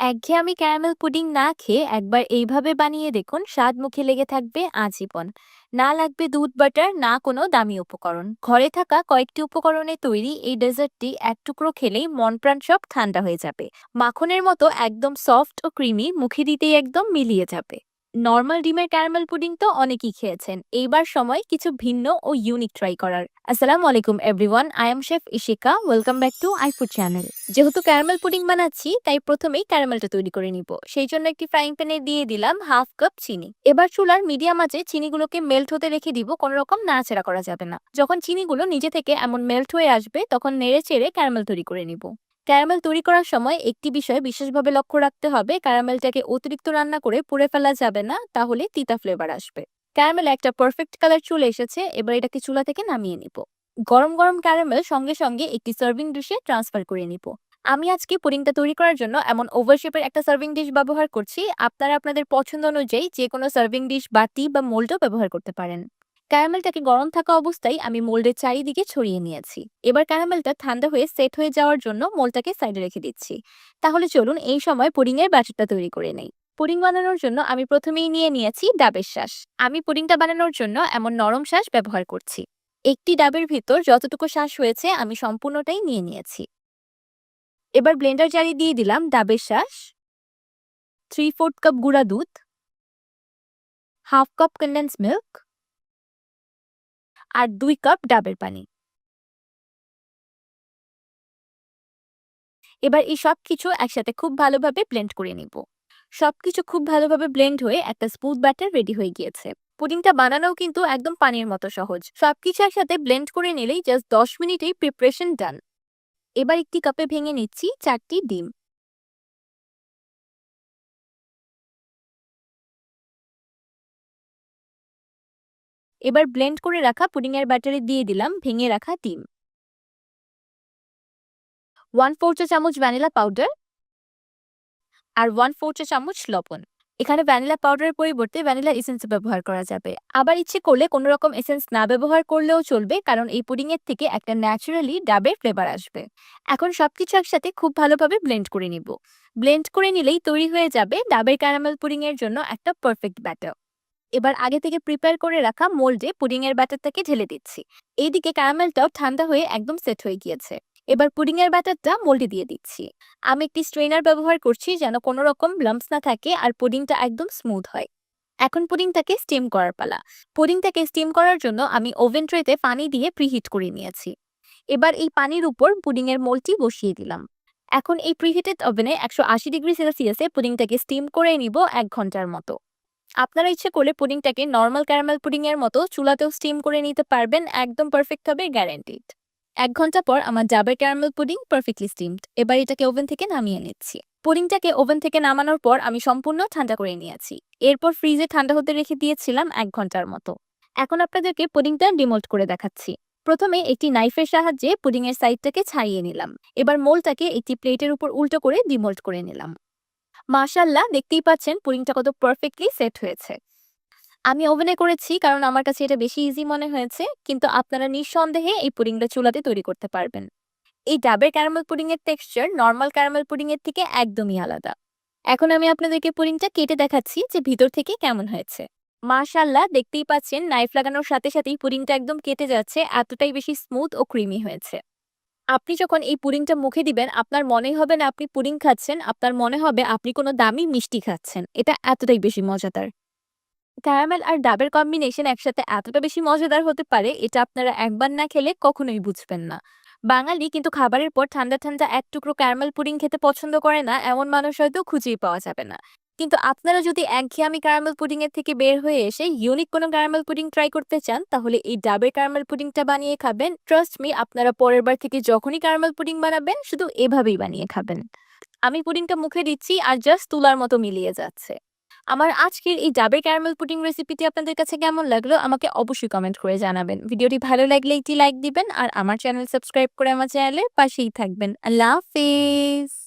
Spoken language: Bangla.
একঘেয়েমি ক্যারামেল পুডিং না খেয়ে একবার এইভাবে বানিয়ে দেখুন, স্বাদ মুখে লেগে থাকবে আজীবন। না লাগবে দুধ, বাটার, না কোনো দামি উপকরণ। ঘরে থাকা কয়েকটি উপকরণে তৈরি এই ডেজার্টটি এক টুকরো খেলেই মন প্রাণ সব ঠান্ডা হয়ে যাবে। মাখনের মতো একদম সফট ও ক্রিমি মুখে দিতেই একদম মিলিয়ে যাবে। নর্মাল ডিমের ক্যারামেল পুডিং তো অনেকেই খেয়েছেন। এইবার সময় কিছু ভিন্ন ও ইউনিক ট্রাই করার। আসসালামু আলাইকুম everyone I am chef Ishika welcome back to I food channel যেহেতু ক্যারামেল পুডিং বানাচ্ছি, তাই প্রথমেই ক্যারামেলটা তৈরি করে নিব। সেই জন্য একটি ফ্রাইং প্যানে দিয়ে দিলাম হাফ কাপ চিনি। এবার চুলার মিডিয়াম আঁচে চিনিগুলোকে মেল্ট হতে রেখে দিব, কোনো রকম নাড়াচাড়া করা যাবে না। যখন চিনিগুলো নিজে থেকে এমন মেল্ট হয়ে আসবে, তখন নেড়ে চেড়ে ক্যারামেল তৈরি করে নিব। ক্যারামেল তৈরি করার সময় একটি বিষয় বিশেষভাবে লক্ষ্য রাখতে হবে। ক্যারামেলটাকে অতিরিক্ত রান্না করে পুড়ে ফেলা যাবে না, তাহলে তিতা ফ্লেভার আসবে। ক্যারামেল একটা পারফেক্ট কালার চলে এসেছে, এবার এটাকে চুলা থেকে নামিয়ে নিব। গরম গরম ক্যারামেল সঙ্গে সঙ্গে একটি সার্ভিং ডিশে ট্রান্সফার করে নিব। আমি আজকে পুডিংটা তৈরি করার জন্য এমন ওভারশেপের একটা সার্ভিং ডিশ ব্যবহার করছি। আপনারা আপনাদের পছন্দ অনুযায়ী যে কোনো সার্ভিং ডিশ বাটি বা মোল্ডও ব্যবহার করতে পারেন। ক্যারামেলটাকে গরম থাকা অবস্থায় আমি মোল্ডের চারিদিকে ছড়িয়ে নিয়েছি। এবার ক্যারামেলটা ঠান্ডা হয়ে সেট হয়ে যাওয়ার জন্য মোলটাকে সাইডে রেখে দিচ্ছি। তাহলে চলুন এই সময় পুডিংয়ের ব্যাটারটা তৈরি করে নেই। পুডিং বানানোর জন্য আমি প্রথমেই নিয়ে নিয়েছি ডাবের শ্বাস। আমি পুডিংটা বানানোর জন্য এমন নরম শ্বাস ব্যবহার করছি। একটি ডাবের ভিতর যতটুকু শ্বাস হয়েছে আমি সম্পূর্ণটাই নিয়ে নিয়েছি। এবার ব্লেন্ডার জারি দিয়ে দিলাম ডাবের শ্বাস। থ্রি ফোর্থ কাপ গুঁড়া দুধ। হাফ কাপ কন্ডেন্স মিল্ক আর দুই কাপ ডাবের পানি। এবার এই সব কিছু একসাথে খুব ভালোভাবে ব্লেন্ড করে নিব। সবকিছু খুব ভালোভাবে ব্লেন্ড হয়ে একটা স্মুথ ব্যাটার রেডি হয়ে গিয়েছে। পুডিংটা বানানোও কিন্তু একদম পানির মতো সহজ। সবকিছু একসাথে ব্লেন্ড করে নিলেই জাস্ট দশ মিনিটেই প্রিপারেশন ডান এবার একটি কাপে ভেঙে নিচ্ছি চারটি ডিম। এবার ব্লেন্ড করে রাখা পুডিংয়ের ব্যাটারে দিয়ে দিলাম ভেঙে রাখা ডিম ওয়ান ফোর চা চামচ ভ্যানিলা পাউডার আর ওয়ান ফোর চা চামচ লবণ। এখানে ভ্যানিলা পাউডারের পরিবর্তে ভ্যানিলা এসেন্স ব্যবহার করা যাবে। আবার ইচ্ছে করলে কোনো রকম এসেন্স না ব্যবহার করলেও চলবে, কারণ এই পুডিং এর থেকে একটা ন্যাচারালি ডাবের ফ্লেভার আসবে। এখন সবকিছু একসাথে খুব ভালোভাবে ব্লেন্ড করে নিব। ব্লেন্ড করে নিলেই তৈরি হয়ে যাবে ডাবের ক্যারামেল পুডিং এর জন্য একটা পারফেক্ট ব্যাটার এবার আগে থেকে প্রিপেয়ার করে রাখা মোল্ডে পুডিং এর ব্যাটারটাকে ঢেলে দিচ্ছি। এইদিকে ক্যারামেলটাও ঠান্ডা হয়ে একদম সেট হয়ে গিয়েছে। এবার পুডিং এর ব্যাটারটা মোল্ডে দিয়ে দিচ্ছি। আমি একটি স্ট্রেনার ব্যবহার করছি যেন কোনো রকম লাম্পস না থাকে আর পুডিংটা একদম স্মুথ হয়। এখন পুডিংটাকে স্টিম করার পালা। পুডিংটাকে স্টিম করার জন্য আমি ওভেন ট্রেতে পানি দিয়ে প্রিহিট করে নিয়েছি। এবার এই পানির উপর পুডিং এর মোলটি বসিয়ে দিলাম। এখন এই প্রিহিটেড ওভেনে একশো আশি ডিগ্রি সেলসিয়াসে পুডিংটাকে স্টিম করে নিব এক ঘণ্টার মতো। আপনারা ইচ্ছে করলে পুডিংটাকে নর্মাল ক্যারামেল পুডিং এর মতো চুলাতেও স্টিম করে নিতে পারবেন একদম পারফেক্ট হবে গ্যারান্টিড এক ঘণ্টা পর আমার ডাবের ক্যারামেল পুডিং পারফেক্টলি স্টিমড এবার এটাকে ওভেন থেকে নামিয়ে নিচ্ছি। পুডিংটাকে ওভেন থেকে নামানোর পর আমি সম্পূর্ণ ঠান্ডা করে নিয়েছি। এরপর ফ্রিজে ঠান্ডা হতে রেখে দিয়েছিলাম এক ঘণ্টার মতো। এখন আপনাদেরকে পুডিংটা ডিমোল্ড করে দেখাচ্ছি। প্রথমে একটি নাইফের সাহায্যে পুডিং এর সাইডটাকে ছাড়িয়ে নিলাম। এবার মোলটাকে একটি প্লেটের উপর উল্টো করে ডিমোল্ড করে নিলাম। মাশাল্লাহ, দেখতেই পাচ্ছেন পুডিংটা কত পারফেক্টলি সেট হয়েছে। আমি ওভেনে করেছি কারণ আমার কাছে এটা বেশি ইজি মনে হয়েছে, কিন্তু আপনারা নিঃসন্দেহে এই পুডিংটা চুলাতে তৈরি করতে পারবেন। এই ডাবের ক্যারামেল পুডিং এর টেক্সচার নর্মাল ক্যারামেল পুডিং এর থেকে একদমই আলাদা। এখন আমি আপনাদেরকে পুডিংটা কেটে দেখাচ্ছি যে ভিতর থেকে কেমন হয়েছে। মাশাল্লাহ, দেখতেই পাচ্ছেন নাইফ লাগানোর সাথে সাথেই পুডিংটা একদম কেটে যাচ্ছে, এতটাই বেশি স্মুথ ও ক্রিমি হয়েছে। আপনি যখন এই পুডিংটা মুখে দিবেন, আপনার মনেই হবে না আপনি পুডিং খাচ্ছেন, আপনার মনে হবে আপনি কোনো দামি মিষ্টি খাচ্ছেন। এটা এতটাই বেশি মজাদার। ক্যারামেল আর ডাবের কম্বিনেশন একসাথে এতটা বেশি মজাদার হতে পারে, এটা আপনারা একবার না খেলে কখনোই বুঝবেন না। বাঙালি কিন্তু খাবারের পর ঠান্ডা ঠান্ডা এক টুকরো ক্যারামেল পুডিং খেতে পছন্দ করে না, এমন মানুষ হয়তো খুঁজেই পাওয়া যাবে না। কিন্তু আপনারা যদি একঘেয়ামি ক্যারামেল পুডিং এর থেকে বের হয়ে এসে ইউনিক কোনো ক্যারামেল পুডিং ট্রাই করতে চান, তাহলে এই ডাবের ক্যারামেল পুডিংটা বানিয়ে খাবেন। ট্রাস্ট মি আপনারা পরের বার থেকে যখনই ক্যারামেল পুডিং বানাবেন, শুধু এভাবেই বানিয়ে খাবেন। আমি পুডিংটা মুখে দিচ্ছি আর জাস্ট তুলার মতো মিলিয়ে যাচ্ছে। আমার আজকের এই ডাবের ক্যারামেল পুডিং রেসিপিটি আপনাদের কাছে কেমন লাগল, আমাকে অবশ্যই কমেন্ট করে জানাবেন। ভিডিওটি ভালো লাগলে একটি লাইক দিবেন আর আমার চ্যানেল সাবস্ক্রাইব করে আমার চ্যানেলের পাশেই থাকবেন। আল্লাহ হাফেজ!